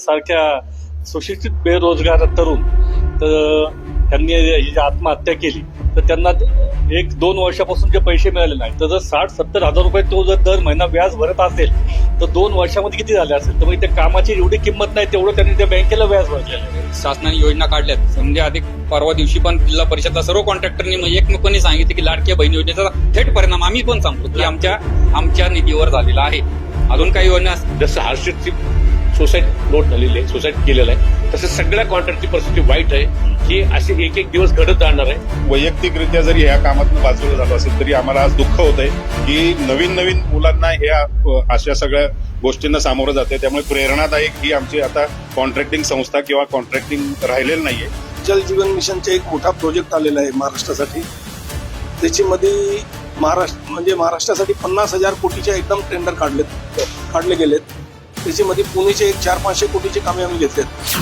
सारख्या सुशिक्षित बेरोजगार तरुण तर त्यांनी ही जी आत्महत्या केली तर त्यांना एक दोन वर्षापासून जे पैसे मिळाले नाही तर जर साठ सत्तर हजार रुपये तो जर दर महिना व्याज भरत असेल तर दोन वर्षामध्ये किती झाले असेल? तर मग त्या कामाची एवढी किंमत नाही तेवढं त्यांनी त्या बँकेला व्याज भरलेलं आहे. शासनाने योजना काढल्यात. म्हणजे आधी परवा दिवशी पण जिल्हा परिषदला सर्व कॉन्ट्रॅक्टरनी म्हणजे एकमेकांनी सांगितले की लाडक्या बहीण योजनेचा थेट परिणाम आम्ही पण सांगतो की आमच्या आमच्या निधीवर झालेला आहे. अजून काही योजना जसं हर्षदची सोसायटी नोट झालेली आहे सोसायटी केलेलं आहे. तसं सगळ्या कॉन्ट्रॅक्टची परिस्थिती वाईट आहे. की असे एक एक दिवस घडत राहणार आहे. वैयक्तिकरित्या जरी ह्या कामातून बाजूला झालं असेल तरी आम्हाला आज दुःख होत आहे की नवीन नवीन मुलांना ह्या अशा सगळ्या गोष्टींना सामोरं जाते त्यामुळे प्रेरणादायक ही आमची आता कॉन्ट्रॅक्टिंग संस्था किंवा कॉन्ट्रॅक्टिंग राहिलेलं नाहीये. जल जीवन मिशनचा एक मोठा प्रोजेक्ट आलेला आहे महाराष्ट्रासाठी. त्याच्यामध्ये महाराष्ट्र म्हणजे महाराष्ट्रासाठी पन्नास हजार कोटीचे एकदम टेंडर काढलेत काढले गेलेत. त्याच्यामध्ये पुणेचे एक चार पाचशे कोटीचे कामे आम्ही घेतलेत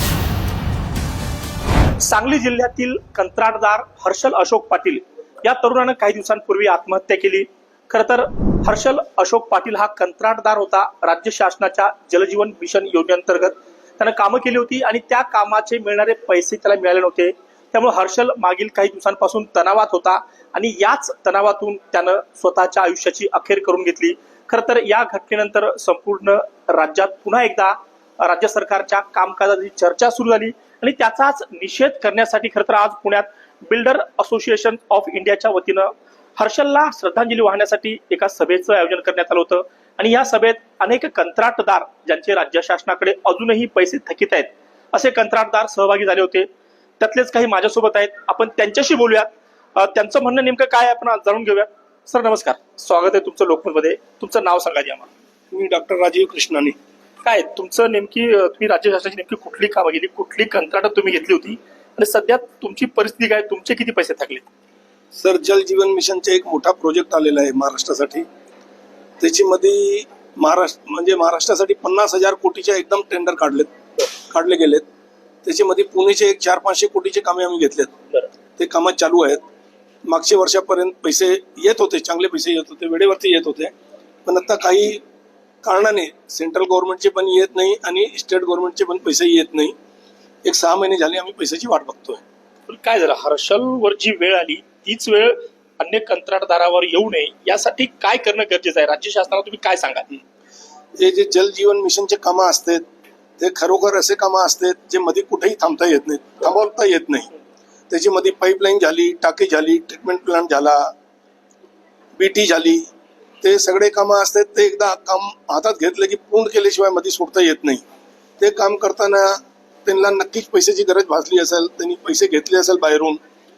सांगली जिल्ह्यातील कंत्राटदार हर्षल अशोक पाटील या तरुणानं काही दिवसांपूर्वी आत्महत्या केली. खर तर हर्षल अशोक पाटील हा कंत्राटदार होता राज्य शासनाच्या जलजीवन मिशन योजनेअंतर्गत. त्यानं कामं केली होती आणि त्या कामाचे मिळणारे पैसे त्याला मिळाले नव्हते. त्यामुळे हर्षल मागील काही दिवसांपासून तणावात होता आणि याच तणावातून त्यानं स्वतःच्या आयुष्याची अखेर करून घेतली. खरं तर या घटनेनंतर संपूर्ण राज्यात पुन्हा एकदा राज्य सरकारच्या कामकाजाची चर्चा सुरू झाली आणि त्याचाच निषेध करण्यासाठी खरं तर आज पुण्यात बिल्डर असोसिएशन ऑफ इंडियाच्या वतीनं हर्षलला श्रद्धांजली वाहण्यासाठी एका सभेचं आयोजन करण्यात आलं होतं. आणि या सभेत अनेक कंत्राटदार ज्यांचे राज्य शासनाकडे अजूनही पैसे थकीत आहेत असे कंत्राटदार सहभागी झाले होते. त्यातलेच काही माझ्यासोबत आहेत. आपण त्यांच्याशी बोलूयात. त्यांचं म्हणणं नेमकं काय आपण जाणून घेऊयात. सर नमस्कार. स्वागत आहे तुमचं लोकमतमध्ये. तुमचं नाव सांगा आम्हाला. मी डॉक्टर राजीव कृष्णानी. काय तुमचं नेमकी तुम्ही राज्य शासनाची नेमकी कुठली कामं गेली कुठली कंत्राट तुम्ही घेतली होती? आणि सध्या तुमची परिस्थिती काय? तुमचे किती पैसे थकले? सर जल जीवन मिशनचा एक मोठा प्रोजेक्ट आलेला आहे महाराष्ट्रासाठी. त्याच्यामध्ये महाराष्ट्र म्हणजे महाराष्ट्रासाठी पन्नास हजार कोटीचे एकदम टेंडर काढलेत. काढले गेलेत. त्याच्यामध्ये पुणेचे एक चार पाचशे कोटीचे कामे आम्ही घेतलेत. ते कामात चालू आहेत. मागच्या वर्षापर्यंत पैसे येत होते चांगले पैसे येत होते वेळेवरती येत होते. पण आता काही कारणाने सेंट्रल गव्हर्नमेंटचे पण येत नाही आणि स्टेट गव्हर्नमेंटचे पण पैसे येत नाही. एक सहा महिने झाले आम्ही पैशाची वाट बघतोय. पण काय झालं? हर्षलवर जी वेळ आली तीच वेळ अन्य कंत्राटदारावर येऊ नये यासाठी काय करणं गरजेचं आहे? राज्य शासनाला तुम्ही काय सांगा हे जे जल जीवन मिशनचे कामं असतात ते खरोखर असे कामं असतात जे मध्ये कुठेही थांबता येत नाहीत थांबवता येत नाही. त्याच्यामध्ये पाईपलाईन झाली टाकी झाली ट्रीटमेंट प्लांट झाला बीटी झाली. ते सगळे कामं असतात ते एकदा काम हातात घेतलं की पूर्ण केल्याशिवायमध्ये सोडता येत नाही. ते काम करताना त्यांना नक्कीच पैशाची गरज भासली असेल त्यांनी पैसे घेतले असेल बाहेरून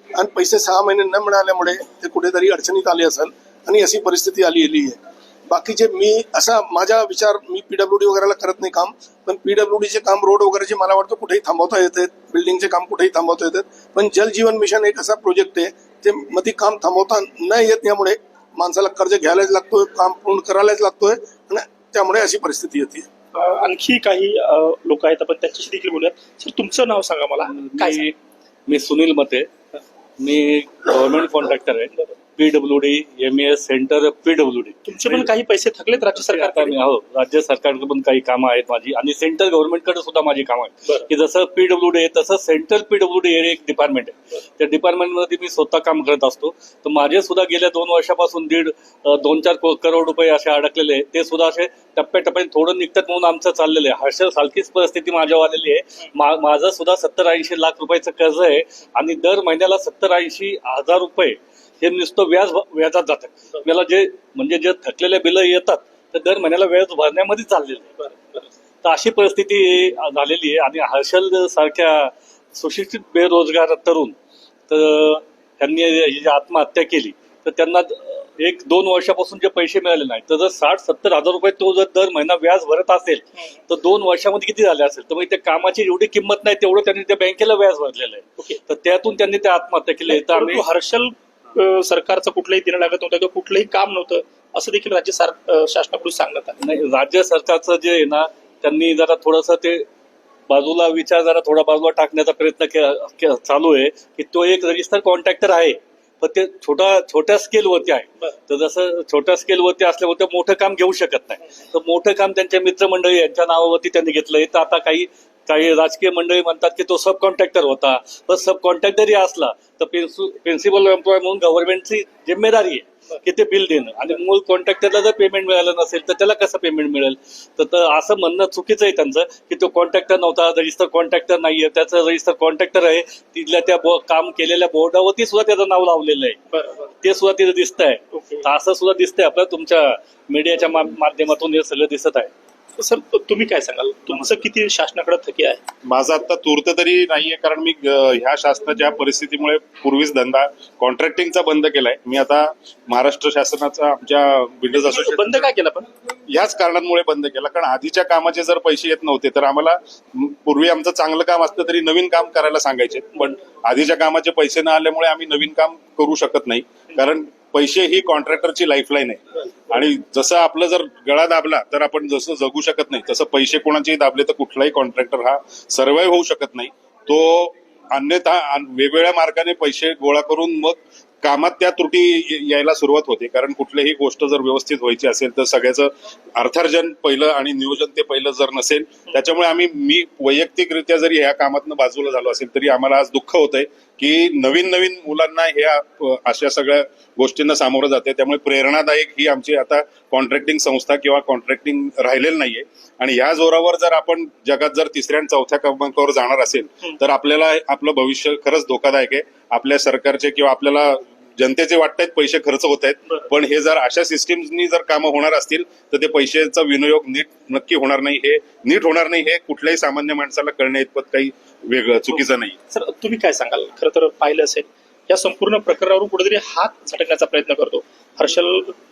आणि पैसे सहा महिने न मिळाल्यामुळे ते कुठेतरी अडचणीत आले असेल आणि अशी परिस्थिती आलेली आहे. बाकीचे मी असा माझा विचार मी पीडब्ल्यूडी वगैरेला करत नाही काम पण पीडब्ल्यूडीचे काम रोड वगैरेचे मला वाटतं कुठेही थांबवता येतात बिल्डिंगचे काम कुठेही थांबवता येतात पण जल जीवन मिशन एक असा प्रोजेक्ट आहे ते मध्ये काम थांबवता न येत यामुळे माणसाला कर्ज घ्यायलाच लागतोय काम पूर्ण करायलाच लागतोय आणि त्यामुळे अशी परिस्थिती येते. आणखी काही लोक आहेत आपण त्यांच्याशी देखील बोलूयात. सर तुमचं नाव सांगा मला. काय मी मी सुनील मते. मी गव्हर्नमेंट कॉन्ट्रॅक्टर आहे. P W D M S centre P W D तुमचे पण काही पैसे थकलेत राज्य सरकार मी हो राज्य सरकारकडे पण काही कामं आहेत माझी. आणि सेंट्रल गव्हर्नमेंटकडे सुद्धा माझी कामं आहेत. की जसं पीडब्ल्यू डी आहे तसं सेंट्रल पीडब्ल्यू डी हे एक डिपार्टमेंट आहे. त्या डिपार्टमेंटमध्ये मी स्वतः काम करत असतो. तर माझे सुद्धा गेल्या दोन वर्षापासून दीड दोन चार करोड रुपये असे अडकलेले आहेत. ते सुद्धा असे टप्प्याटप्प्याने थोडं निघतात म्हणून आमचं चाललेलं आहे. हर्ष सारखीच परिस्थिती माझ्यावर आलेली आहे. मा- माझं सुद्धा सत्तर ऐंशी लाख रुपयाचं कर्ज आहे. आणि दर महिन्याला सत्तर ऐंशी हजार रुपये हे नुसतं व्याज व्याजात जातं. मला जे म्हणजे जे थकलेले बिलं येतात तर दर महिन्याला व्याज भरण्यामध्ये चाललेलं आहे. तर अशी परिस्थिती झालेली आहे आणि हर्षल सारख्या सुशिक्षित बेरोजगार तरुण तर त्यांनी ही जी आत्महत्या केली तर त्यांना एक दोन वर्षापासून जे पैसे मिळाले नाही तर जर साठ सत्तर हजार रुपये तो जर दर महिना व्याज भरत असेल तर दोन वर्षामध्ये किती झाले असेल? तर मग त्या कामाची एवढी किंमत नाही तेवढं त्यांनी त्या बँकेला व्याज भरलेलं आहे. ओके. तर त्यातून त्यांनी त्या आत्महत्या केली. तर आम्ही हर्षल सरकारचं कुठलंही देणं लागत नव्हतं किंवा कुठलंही काम नव्हतं असं देखील राज्य शासनाकडून सांगण्यात आलं. नाही राज्य सरकारचं जे आहे ना त्यांनी जरा थोडस ते बाजूला विचार जरा थोडा बाजूला टाकण्याचा प्रयत्न चालू आहे की तो एक रजिस्टर कॉन्ट्रॅक्टर आहे. पण ते छोटा छोट्या स्केलवरती आहे. तर जसं छोट्या स्केलवरती असल्यामुळे ते मोठं काम घेऊ शकत नाही. तर मोठं काम त्यांच्या मित्रमंडळी यांच्या नावावरती त्यांनी घेतलंय. तर आता काही काही राजकीय मंडळी म्हणतात की तो सब कॉन्ट्रॅक्टर होता. पण सब कॉन्ट्रॅक्टरही असला तर प्रिन्सिपल एम्प्लॉय म्हणून गव्हर्नमेंटची जिम्मेदारी आहे की ते बिल देणं. आणि मूळ कॉन्ट्रॅक्टरला जर पेमेंट मिळालं नसेल तर त्याला कसं पेमेंट मिळेल? तर असं म्हणणं चुकीचं आहे त्यांचं की तो कॉन्ट्रॅक्टर नव्हता रजिस्टर कॉन्ट्रॅक्टर नाहीये. त्याचं रजिस्टर कॉन्ट्रॅक्टर आहे. तिथल्या त्या काम केलेल्या बोर्डावरती सुद्धा त्याचं नाव लावलेलं आहे. ते सुद्धा तिथे दिसत आहे असं सुद्धा दिसतंय आपल्याला तुमच्या मीडियाच्या माध्यमातून हे सगळं दिसत आहे. सर तुम्ही काय सांगाल? तुमचं किती शासनाकडे थकी आहे? माझं आता तूर्त तरी नाहीये कारण मी अ, ह्या शासनाच्या परिस्थितीमुळे पूर्वीच धंदा कॉन्ट्रॅक्टिंगचा बंद केलाय. मी आता महाराष्ट्र शासनाचा आमच्या बिल्डर्स असोसिएशन बंद काय केलं पण? ह्याच कारणांमुळे बंद केला कारण आधीच्या कामाचे जर पैसे येत नव्हते तर आम्हाला म, पूर्वी आमचं चांगलं काम असलं तरी नवीन काम करायला सांगायचे. पण आधीच्या कामाचे पैसे न आल्यामुळे आम्ही नवीन काम करू शकत नाही. कारण पैसे ही कॉन्ट्रॅक्टरची लाईफलाईन आहे. आणि जसं आपलं जर गळा दाबला तर आपण जसं जगू शकत नाही तसं पैसे कोणाचेही दाबले तर कुठलाही कॉन्ट्रॅक्टर हा सर्वाईव्ह होऊ शकत नाही. तो अन्यथा वेगवेगळ्या मार्गाने पैसे गोळा करून मग कामात त्या त्रुटी यायला सुरुवात होते. कारण कुठलीही गोष्ट जर व्यवस्थित व्हायची असेल तर सगळ्याचं अर्थार्जन पहिलं आणि नियोजन ते पहिलं जर नसेल त्याच्यामुळे आम्ही मी वैयक्तिकरित्या जरी ह्या कामातनं बाजूला झालो असेल तरी आम्हाला आज दुःख होतंय. की नवीन नवीन मुलांना ह्या अशा सगळ्या गोष्टींना सामोरं जाते. त्यामुळे प्रेरणादायक ही आमची आता कॉन्ट्रॅक्टिंग संस्था किंवा कॉन्ट्रॅक्टिंग राहिलेलं नाहीये. आणि या जोरावर जर आपण जगात जर तिसऱ्या आणि चौथ्या क्रमांकावर जाणार असेल तर आपल्याला आपलं भविष्य खरंच धोकादायक आहे. आपल्या सरकारचे किंवा आपल्याला जनतेचे वाटतायत पैसे खर्च होत आहेत. पण हे जर अशा सिस्टीमनी जर कामं होणार असतील तर ते पैशाचा विनियोग नीट नक्की होणार नाही. हे नीट होणार नाही हे कुठल्याही सामान्य माणसाला कळण्या इतपत काही वेगळं चुकीचं नाही. सर तुम्ही काय सांगाल? खरं तर पाहिलं असेल. या संपूर्ण प्रकरणावरून कुठेतरी हात झटकण्याचा प्रयत्न करतो हर्षल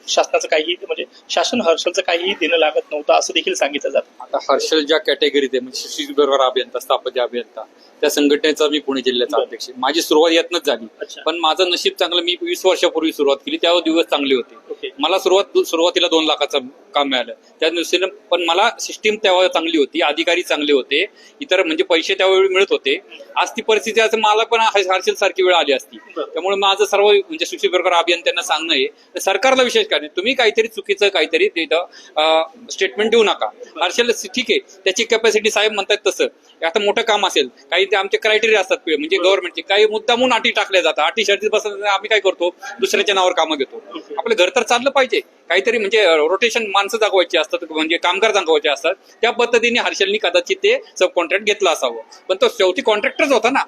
शासनाचं काही म्हणजे शासन हर्षलचं काहीही देणं लागत नव्हतं असं देखील सांगितलं जातं आता हर्षल ज्या कॅटेगरीत आहे म्हणजे सुशील बरोबर अभियंता स्थापत्य अभियंता त्या संघटनेचा मी पुणे जिल्ह्याचा अध्यक्ष. माझी सुरुवात यातनच झाली. पण माझं नशीब चांगलं मी वीस वर्षापूर्वी सुरुवात केली त्यावर दिवस चांगले. होते मला सुरुवात सुरुवातीला दोन लाखाचं काम मिळालं त्या दृष्टीनं पण मला सिस्टीम तेव्हा चांगली होती अधिकारी चांगले होते इतर म्हणजे पैसे त्यावेळी मिळत होते आज ती परिस्थिती असं मला पण हर्षल सारखी वेळ आली असती. त्यामुळे माझं सर्व म्हणजे सुशील बरोबर अभियंत्यांना सांगणं आहे. तर सरकारला विशेष काय तुम्ही काहीतरी चुकीचं काहीतरी तिथं स्टेटमेंट देऊ नका. हर्षल ठीक आहे. त्याची कॅपॅसिटी साहेब म्हणतात तसं. आता मोठं काम असेल. काही ते आमचे क्रायटेरिया असतात म्हणजे गव्हर्नमेंटचे काही मुद्दामून अटी टाकल्या जातात. अटी शर्तीत बसत आम्ही काय करतो? दुसऱ्याच्या नावावर कामं घेतो. आपलं घर तर चाललं पाहिजे. काहीतरी म्हणजे रोटेशन माणसं जागवायची असतात म्हणजे कामगार जागवायचे असतात. त्या पद्धतीने हर्षलनी कदाचित ते सब कॉन्ट्रॅक्ट घेतलं असावं. पण तो शेवटी कॉन्ट्रॅक्टरच होता ना.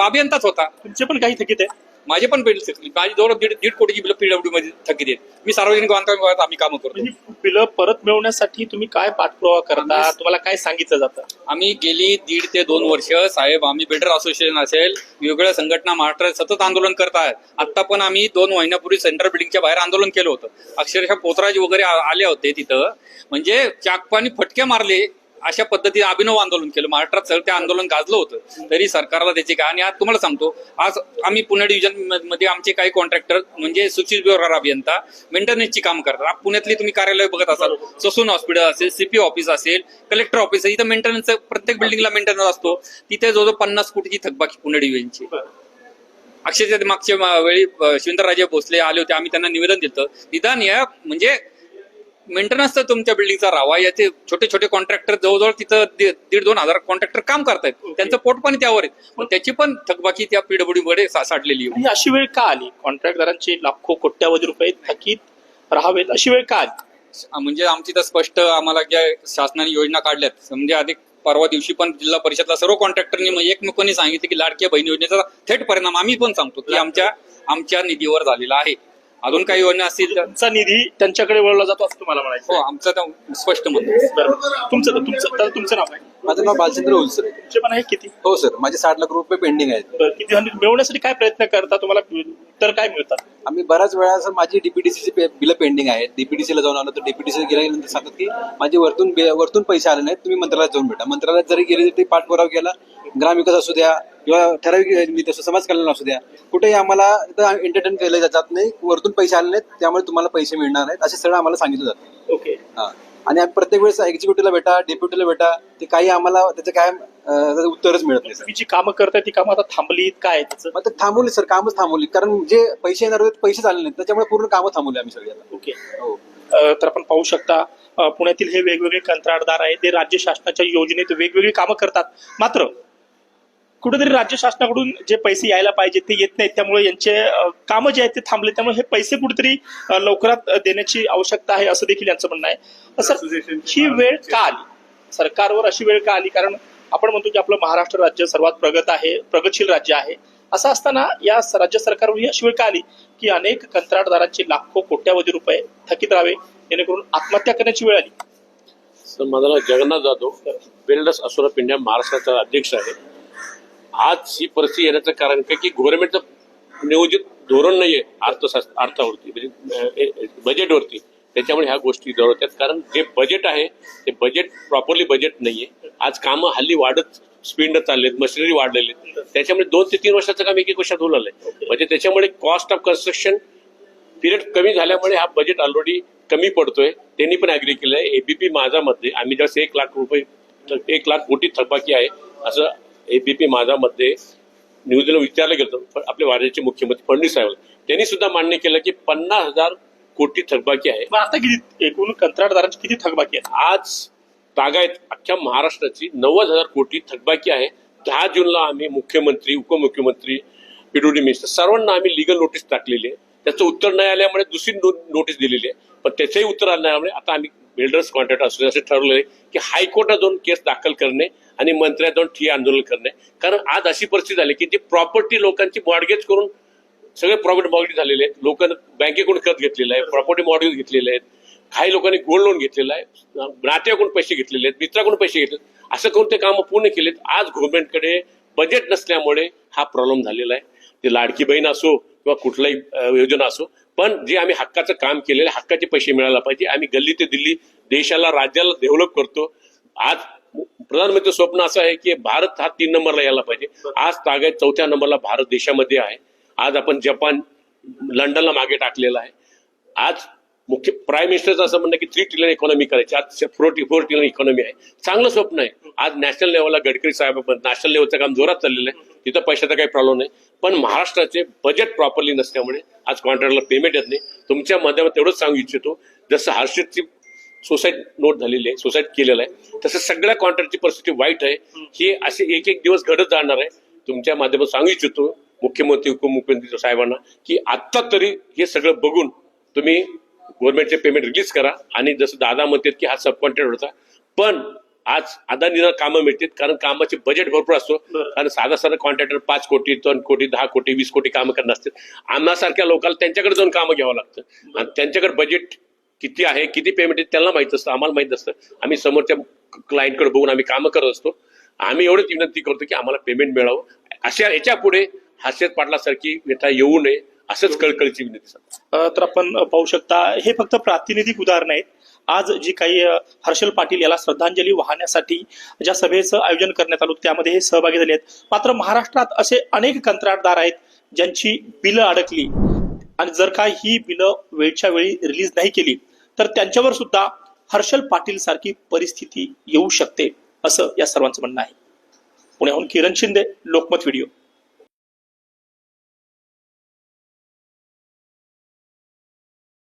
अभियंताच होता. तुमचे पण काही थकीत आहे माझे पण बिल माझी जवळ दीड दीड कोटीची बिल पीडब्ल्यू मध्ये थकीत आहेत. मी सार्वजनिक बांधकाम विभागात आम्ही कामं करतो. म्हणजे बिलं परत मिळवण्यासाठी तुम्ही काय पाठपुरावा करता? तुम्हाला काय सांगितलं जातं? आम्ही गेली दीड ते दोन वर्ष साहेब आम्ही बिल्डर असोसिएशन असेल वेगवेगळ्या संघटना महाराष्ट्रात सतत आंदोलन करत आहेत. आता पण आम्ही दोन महिन्यापूर्वी सेंट्रल बिल्डिंगच्या बाहेर आंदोलन केलं होतं. अक्षरशः पोतराज वगैरे आ- आले होते तिथं. म्हणजे चाकपानी फटके मारले अशा पद्धतीने अभिनव आंदोलन केलं. महाराष्ट्रात सगळं ते आंदोलन गाजलं होतं. तरी सरकारला त्याची काय आणि आज तुम्हाला सांगतो आज आम्ही पुणे डिव्हिजनमध्ये आमचे काही कॉन्ट्रॅक्टर म्हणजे सुशील बिहार अभियंता मेंटेनन्सची काम करतात. आप पुण्यातली तुम्ही कार्यालय बघत असाल ससून हॉस्पिटल असेल सीपी ऑफिस असेल कलेक्टर ऑफिस इथं मेंटेनन्स प्रत्येक बिल्डिंगला मेंटेनन्स असतो. तिथे जवळजवळ पन्नास कोटीची थकबाकी पुणे डिव्हिजनची अक्षरशः मागच्या वेळी शिवेंद्रराजे भोसले आले होते. आम्ही त्यांना निवेदन दिलं निदान या म्हणजे मेंटेनन्स तर तुमच्या बिल्डिंगचा राहावा. याचे छोटे छोटे कॉन्ट्रॅक्टर जवळजवळ तिथं दीड दोन हजार कॉन्ट्रॅक्टर काम करतायत. त्यांचं पोट पण त्यावर आहे. पण त्याची पण थकबाकी त्या पीडब्ल्यू मध्ये साठलेली आहे. अशी वेळ का आली? कॉन्ट्रॅक्टदारांचे लाखो कोट्यावधी रुपये थकीत राहावेत. अशी वेळ का आली? म्हणजे आमची तर स्पष्ट आम्हाला ज्या शासनाने योजना काढल्यात म्हणजे अधिक परवा दिवशी पण जिल्हा परिषदला सर्व कॉन्ट्रॅक्टरनी एकमेकांनी सांगितलं की लाडक्या बहीण योजनेचा थेट परिणाम आम्ही पण सांगतो की आमच्या आमच्या निधीवर झालेला आहे. अजून काही योजना असतील तर तुमचा निधी त्यांच्याकडे वळला जातो असं तुम्हाला म्हणायचं हो आमचं तर स्पष्ट मत आहे. तुमचं तुमचं तर तुमचं नाव आहे माझं नाव बालचंद्र उलसर. तुमचे पण आहे किती? हो सर. माझे साठ लाख रुपये पेंडिंग आहेत. बरं, किती? आणि मिळवण्यासाठी काय प्रयत्न करता? तुम्हाला तर काय मिळतात? आम्ही बऱ्याच वेळा सर माझी डीपीडीसीची बिलं पेंडिंग आहेत. डीपीडीसीला जाऊन आलो तर डीपीडीसी गेल्यानंतर सांगतात की माझे वरतून बे- वरतून पैसे आले नाहीत. तुम्ही मंत्रालयात जाऊन भेटा. मंत्रालयात जरी गेले तरी पाठपुरावा केला. ग्रामविकास असू द्या किंवा ठराविक समाज कल्याण असू द्या. कुठेही आम्हाला एंटरटेन केलं जात नाही. वरतून पैसे आले नाहीत. त्यामुळे तुम्हाला पैसे मिळणार नाहीत. असे सगळं आम्हाला सांगितलं जातं. ओके. हा. आणि आम्ही प्रत्येक वेळेस एक्झिक्युटिव्हला भेटा डेप्युटीला भेटा ते काही आम्हाला त्याचं काय अं, उत्तरच मिळत नाही सर. तुम्ही जी कामं करताय ती कामं आता थांबलीत काय? त्याचं मग ते थांबवली सर कामच थांबवली. कारण जे पैसे येणार होते ते पैसे झाले नाहीत. त्याच्यामुळे पूर्ण कामं थांबवली आम्ही सगळी आता. ओके. हो. अ, तर आपण पाहू शकता अ, पुण्यातील हे वेगवेगळे कंत्राटदार आहेत. ते राज्य शासनाच्या योजनेत वेगवेगळी कामं करतात. मात्र कुठेतरी राज्य शासनाकडून जे पैसे यायला पाहिजे ते येत नाहीत. त्यामुळे यांचे कामं जे आहेत ते थांबले. त्यामुळे हे पैसे कुठेतरी लवकरात देण्याची आवश्यकता आहे असं देखील यांचं म्हणणं आहे. सर ही वेळ का आली? सरकारवर अशी वेळ का आली? कारण आपण म्हणतो की आपलं महाराष्ट्र राज्य सर्वात प्रगत आहे प्रगतशील राज्य आहे. असं असताना या राज्य सरकारवर ही अशी वेळ का आली? की अनेक कंत्राटदारांचे लाखो कोट्यावधी रुपये थकीत राहावे जेणेकरून आत्महत्या करण्याची वेळ आली. तर माझं नाव Jagannath Jadhav. Builders of India महाराष्ट्राचा अध्यक्ष आहे. आज ही परिस्थिती येण्याचं कारण काय की गव्हर्नमेंटचं नियोजित धोरण नाहीये अर्थशास्त्र अर्थावरती म्हणजे बजेटवरती त्याच्यामुळे ह्या गोष्टी होत्यात कारण जे बजेट आहे ते बजेट प्रॉपरली बजेट नाहीये. आज कामं हल्ली वाढत स्पीडनं चाललेत मशिनरी वाढलेली. त्याच्यामुळे दोन ते तीन वर्षाचं काम एक एक वर्षात होऊ लागलंय. म्हणजे त्याच्यामुळे कॉस्ट ऑफ कन्स्ट्रक्शन पिरियड कमी झाल्यामुळे हा बजेट ऑलरेडी कमी पडतोय. त्यांनी पण अग्री केलंय. एबीपी माझामध्ये आम्ही जसं एक लाख रुपये एक लाख कोटी थकबाकी आहे असं एबीपी माझामध्ये न्यूजला विचारलं गेलं होतं. आपले राज्याचे मुख्यमंत्री फडणवीस साहेब त्यांनी सुद्धा मान्य केलं की पन्नास हजार कोटी थकबाकी आहे. मग आता किती एकूण कंत्राटदारांची किती थकबाकी आहे? आज तागायत अख्ख्या महाराष्ट्राची नव्वद हजार कोटी थकबाकी आहे. दहा जूनला आम्ही मुख्यमंत्री उपमुख्यमंत्री पीडब्ल्यू मिनिस्टर सर्वांना आम्ही लिगल नोटीस टाकलेली आहे. त्याचं उत्तर नाही आल्यामुळे दुसरी नो- नोटीस दिलेली आहे. पण त्याचंही उत्तर आल्यामुळे आता आम्ही बिल्डर्स कॉन्ट्रॅक्ट असं ठरवले की हायकोर्टात जाऊन केस दाखल करणे आणि मंत्र्यात जाऊन ठिय्या आंदोलन करणे. कारण आज अशी परिस्थिती झाली की जी प्रॉपर्टी लोकांची मॉडगेज करून सगळे प्रॉपर्टी मॉडगेज झालेले आहेत. लोकांना बँकेकडून कर्ज घेतलेलं आहे प्रॉपर्टी मॉडगेज घेतलेले आहेत. काही लोकांनी गोल्ड लोन घेतलेलं आहे नात्याकडून पैसे घेतलेले आहेत मित्राकडून पैसे घेतले असं करून ते कामं पूर्ण केलेत. आज गव्हर्नमेंटकडे बजेट नसल्यामुळे हा प्रॉब्लेम झालेला आहे. ते लाडकी बहीण असो किंवा कुठलाही योजना असो पण जे आम्ही हक्काचं काम केलेलं आहे, हक्काचे पैसे मिळायला पाहिजे. आम्ही गल्ली ते दिल्ली देशाला राज्याला डेव्हलप करतो. आज प्रधानमंत्री स्वप्न असं आहे की भारत हा तीन नंबरला यायला पाहिजे. आज तागायत चौथ्या नंबरला भारत देशामध्ये आहे. आज आपण जपान लंडनला मागे टाकलेला आहे. आज मुख्य प्राईम मिनिस्टरचं असं म्हणणं की थ्री ट्रिलियन इकॉनॉमी करायची. आज फोर फोर ट्रिलियन इकॉनॉमी आहे. चांगलं स्वप्न आहे. आज नॅशनल लेवलला गडकरी साहेब नॅशनल लेवलचं काम जोरात चाललेलं आहे. तिथं पैशाचा काही प्रॉब्लेम नाही. पण महाराष्ट्राचे बजेट प्रॉपरली नसल्यामुळे आज कॉन्ट्रॅक्टरला पेमेंट येत नाही. तुमच्या माध्यमात एवढंच सांगू इच्छितो. जसं हर्षदची सोसाईट नोट झालेली आहे सोसाईट केलेलं आहे तसं सगळ्या कॉन्ट्रॅक्टची परिस्थिती वाईट आहे. ही असे एक एक दिवस घडत जाणार आहे. तुमच्या माध्यमात सांगू इच्छितो मुख्यमंत्री उपमुख्यमंत्री साहेबांना की आत्ता तरी हे सगळं बघून तुम्ही गव्हर्नमेंटचे पेमेंट रिलीज करा. आणि जसं दादा म्हणतात की हा सब होता. पण आज अदानीला कामं मिळतात कारण कामाचे बजेट भरपूर असतो. कारण साधा साधा कॉन्ट्रॅक्टर पाच कोटी दोन कोटी दहा कोटी वीस कोटी कामं करणार असतात आम्हासारख्या लोकांना त्यांच्याकडे जाऊन कामं घ्यावं लागतं. आणि त्यांच्याकडे बजेट किती आहे किती पेमेंट आहे त्यांना माहीत असतं आम्हाला माहीत असतं आम्ही समोरच्या क्लायंटकडे बघून आम्ही कामं करत असतो. आम्ही एवढंच विनंती करतो की आम्हाला पेमेंट मिळावं. अशा याच्यापुढे हर्षद पाटलासारखी व्यथा येऊ नये. असंच कळकळीची विनंती तर आपण पाहू शकता हे फक्त प्रातिनिधिक उदाहरण आहेत. आज जी काही हर्षल पाटील याला श्रद्धांजली वाहण्यासाठी ज्या सभेचं आयोजन करण्यात आलं त्यामध्ये हे सहभागी झाले आहेत. मात्र महाराष्ट्रात असे अनेक कंत्राटदार आहेत ज्यांची बिलं अडकली. आणि जर का ही बिलं वेळच्या वेळी रिलीज नाही केली तर त्यांच्यावर सुद्धा हर्षल पाटील सारखी परिस्थिती येऊ शकते असं या सर्वांचं म्हणणं आहे. पुण्याहून किरण शिंदे लोकमत व्हिडिओ.